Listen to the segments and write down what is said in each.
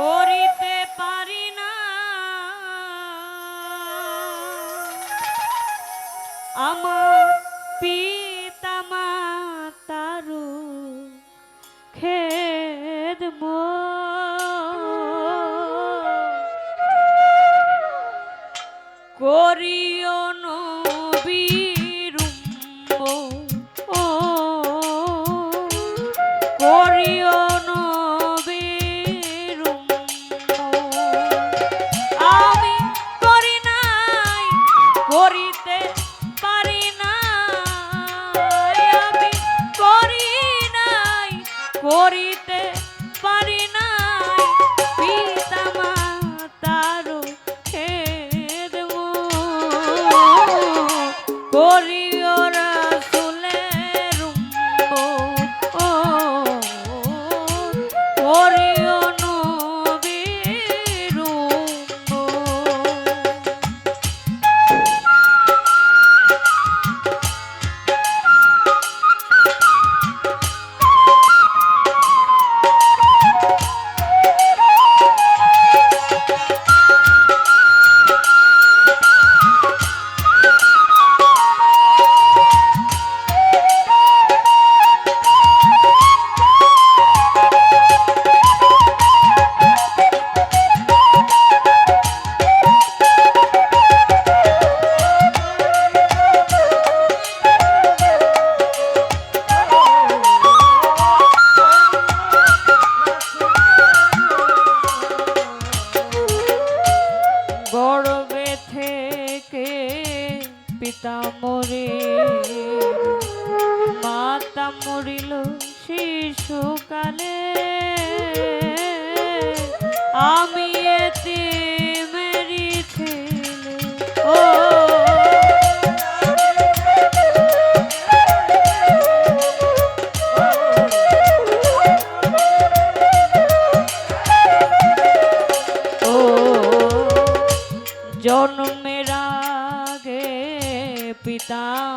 করিতে পারি না। আমার পিতা মাতারু খেদ করিও ন পিতা মরে মাতা মরিল শিশুকালে।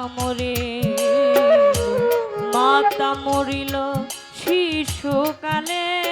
মরে। মাতা মরিল শিশুকালে।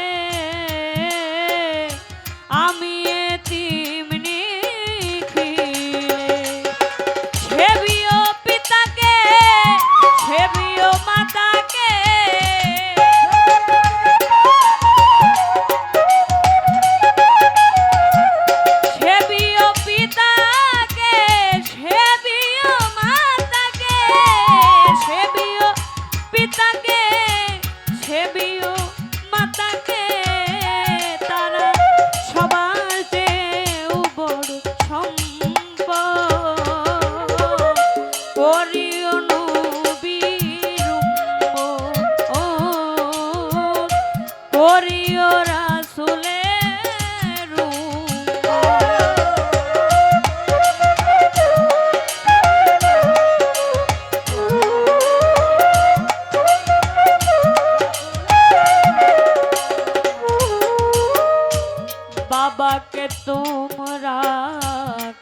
কাবাকে তোমরা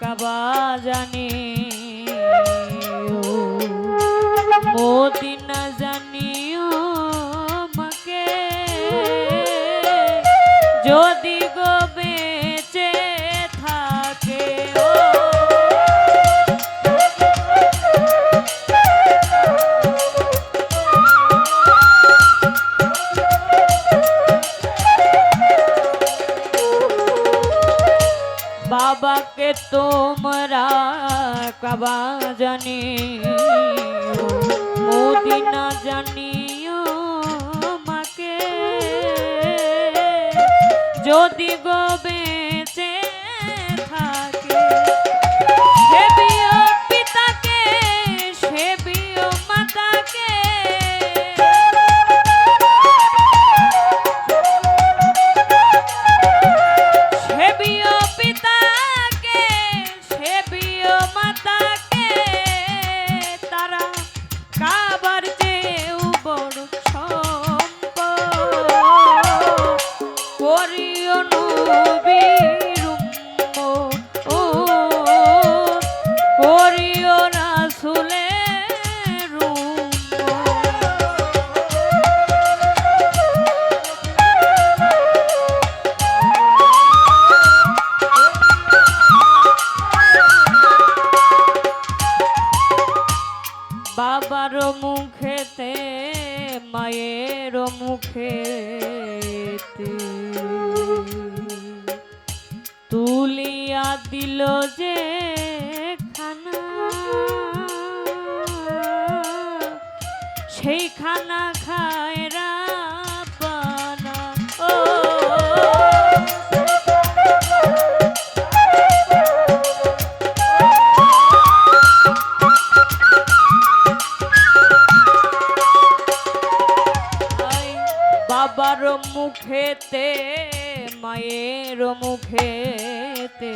কাবা জানি মোদিন বাবাকে তোমরা কবা জানি মদিনা জানিও মাকে যদি গবে তুলিয়া দিল যে খানা। সেই খানা খায় মুখেতে মুখেতে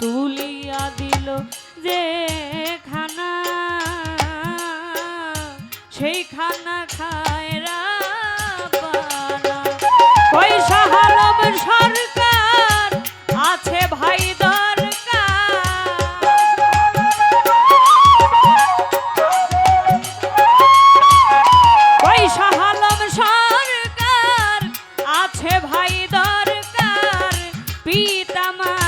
তুলিয়া দিল যে খানা সেই খানা খা আমার